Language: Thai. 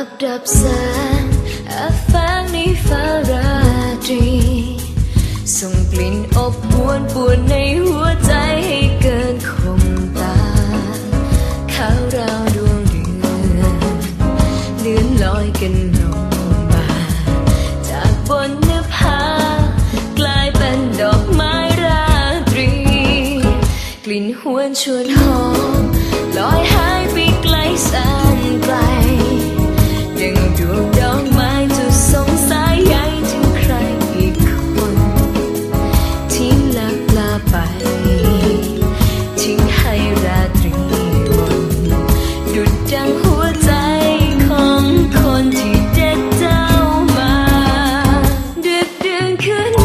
ดับดับแสงแอบแฝงในฟ้าราตรี ส่งกลิ่นอบอวนปวนในหัวใจให้เกินคมตาขาวราวดวงเดือนเลื่อนลอยกันลงมาจากบนเนื้อผากลายเป็นดอกไม้ราตรี กลิ่นหวนชวนหอม เ